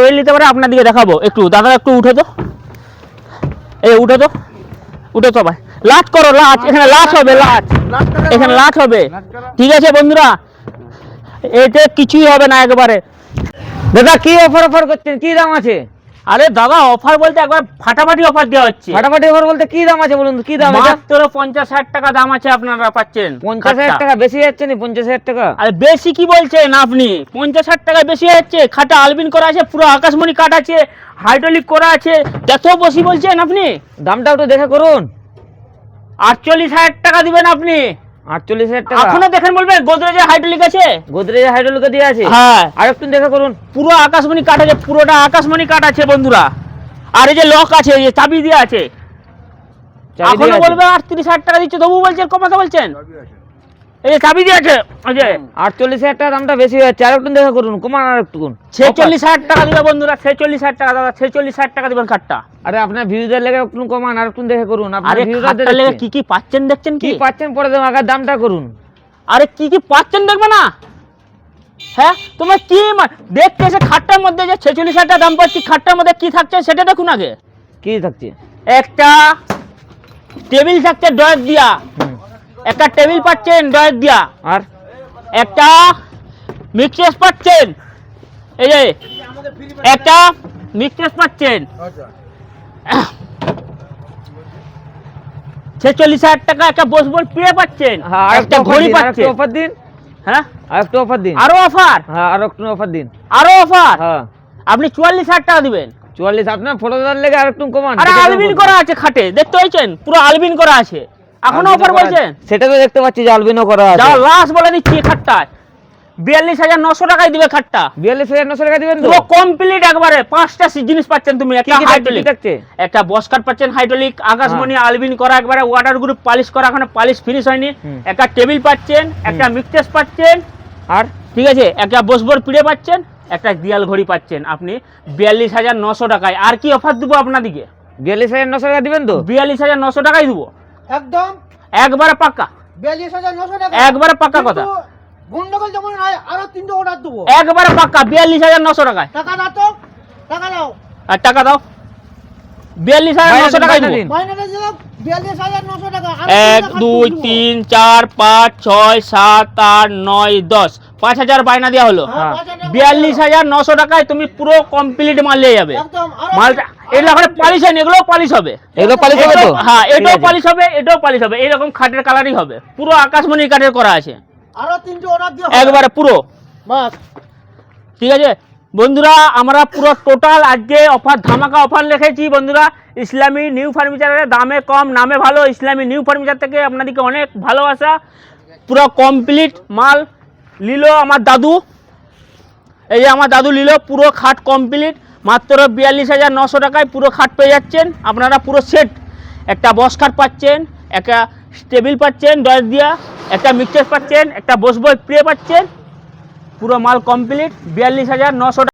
Wait নিতে পারে দেখাবো। একটু, দাদা একটু উঠে তো। এই উঠে তো। উঠে তো ভাই করো লাচ এখানে লাচ হবে লাচ এখানে লাচ হবে। ঠিক আছে, বন্ধুরা? এতে কিছুই হবে না একবারে। দাদা, কি অফার অফার করছেন? কি দাম আছে? আরে দাদা অফার বলতে একবার ফাটাফাটি অফার দেওয়া হচ্ছে। ফাটাফাটি অফার বলতে কি দাম আছে বলুন কি দাম এটা? মাত্র পঞ্চাশ ষাট টাকা দাম আছে আপনারা পাচ্ছেন পঞ্চাশ হাজার। টাকা বেশি যাচ্ছে নি পঞ্চাশ হাজার টাকা? আরে বেশি কি বলছেন আপনি? পঞ্চাশ ষাট টাকা বেশি যাচ্ছে। খাটা আলবিন করা আছে পুরো আকাশমণি কাট আছে হাইড্রোলিক করা আছে। এত বেশি বলছেন আপনি? দামটাও তো দেখে করুন। আটচল্লিশ হাজার টাকা দিবেন আপনি। আটচল্লিশ হাজার টাকা। এখনও দেখেন বলবেন গোদরেজের হাইড্রোলিক আছে? গোদরেজ হাইড্রোলিকে দিয়ে আছে? হ্যাঁ। আর একটু দেখে করুন। পুরো আকাশমণি কাঠ আছে পুরোটা আকাশমণি কাঠ আছে বন্ধুরা। আর এই যে লক আছে এই যে চাবি দিয়ে আছে। এখনও। বলবে আটত্রিশ হাজার টাকা দিচ্ছে তবু বলছেন কমাতে বলছেন? এই চাবি দিয়ে আছে যে। আটচল্লিশ হাজার টাকা দামটা বেশি হচ্ছে আর একটু দেখে করুন কমান আর একটু ছেচল্লিশ হাজার টাকা দিবে বন্ধুরা ছেচল্লিশ হাজার টাকা দাদা ছেচল্লিশ হাজার টাকা দিবেন খাটটা আরে আপনার ভিউজের লেগে একটু কমান আর একটু দেখে করুন। আরে লেগে কি কি পাচ্ছেন দেখছেন কি? পাচ্ছেন পরে দেবো আগে দামটা করুন। আরে কি কি পাচ্ছেন দেখবে না? হ্যাঁ তোমার কি দেখতে এসে খাটটার মধ্যে যে ছেচল্লিশ হাজার টাকা দাম পাচ্ছি খাটটার মধ্যে কি থাকছে সেটা দেখুন আগে। কি থাকছে? একটা টেবিল থাকছে ডয়ের দিয়া। একটা টেবিল পাচ্ছেন ডয়ের দিয়া। আর? একটা মিক্সেস পাচ্ছেন। এই যে একটা মিক্সেস পাচ্ছেন। ছেচল্লিশ হাজার টাকা একটা বসবল পেয়ে পাচ্ছেন। হ্যাঁ আর একটা ঘড়ি পাচ্ছেন। অফার দিন। হ্যাঁ? আর একটু অফার দিন। আরও অফার হ্যাঁ আর একটু অফার দিন। আরও অফার হ্যাঁ। আপনি চুয়াল্লিশ হাজার টাকা দিবেন। চুয়াল্লিশ আপনার ফটোদার লেগে আর একটু কমান। আরে আলবিন করা আছে খাটে দেখতে হয়েছেন পুরো আলবিন করা আছে। এখনও অফার করা বলছেন? সেটা তো দেখতে পাচ্ছি যে আলবিনও করা আছে। যাও লাশ বলে দিচ্ছি খাটটায়। বিয়াল্লিশ হাজার নশো টাকায় দিবে খাটটা। বিয়াল্লিশ হাজার নশো টাকা দিবেন তো? পুরো কমপ্লিট একবারে পাঁচটা জিনিস পাচ্ছেন তুমি। একটা হাইড্রোলিক একটা বসকাট পাচ্ছেন হাইড্রোলিক আকাশমণি আলবিন করা একবারে ওয়াটার গ্রুপ পালিশ করা এখনও পালিশ ফিনিশ হয়নি। একটা টেবিল পাচ্ছেন একটা মিক্সেস পাচ্ছেন। আর? ঠিক আছে একটা বসবর পিড়ে পাচ্ছেন একটা দিয়াল ঘড়ি পাচ্ছেন। আপনি বিয়াল্লিশ হাজার নশো টাকায়। আর কি অফার দেবো আপনাদিকে? বিয়াল্লিশ হাজার নশো টাকা দিবেন তো? বিয়াল্লিশ হাজার নশো টাকাই দেবো। একদম? একবারে পাক্কা। বিয়াল্লিশ হাজার নশো টাকা। একবারে পাক্কা কথা। গন্ডগোল যেমন হয় আরও তিনটে অর্ডার দেবো। একবারে পাক্কা বিয়াল্লিশ হাজার নশো টাকায়। টাকা দাও তো টাকা দাও। আর টাকা দাও। বিয়াল্লিশ হাজার নশো টাকায় দিন। এক দুই তিন চার পাঁচ ছয় সাত আট নয় দশ। পাঁচ হাজার বায়না দেওয়া হলো। হ্যাঁ, বিয়াল্লিশ হাজার নশো টাকায় তুমি পুরো কমপ্লিট মাল নিয়ে যাবে। মালটা এগুলো এখন পালিশ হয়নি এগুলো পালিশ হবে। এগুলো পালিশ হবে তো? এটাও- হ্যাঁ এটাও। পালিশ হবে এটাও পালিশ হবে। এইরকম খাটের কালারই হবে। পুরো আকাশমণি কাঠের করা আছে। আরও তিনটে অর্ডার দিয়ে একবারে পুরো। বাস। ঠিক আছে? বন্ধুরা আমরা পুরো টোটাল আজকে অফার ধামাকা অফার রেখেছি বন্ধুরা। ইসলামী নিউ ফার্নিচারের দামে কম নামে ভালো। ইসলামী নিউ ফার্নিচার থেকে আপনাদেরকে অনেক ভালোবাসা। পুরো কমপ্লিট মাল। নিল আমার দাদু। এই যে আমার দাদু নিল পুরো খাট কমপ্লিট মাত্র বিয়াল্লিশ হাজার নশো টাকায় পুরো খাট পেয়ে যাচ্ছেন। আপনারা পুরো সেট, একটা বস খাট পাচ্ছেন, একটা টেবিল পাচ্ছেন ডয়েস দিয়া, একটা মিক্সার পাচ্ছেন, একটা বসবই প্রে পাচ্ছেন। পুরো মাল কমপ্লিট, বিয়াল্লিশ হাজার নশো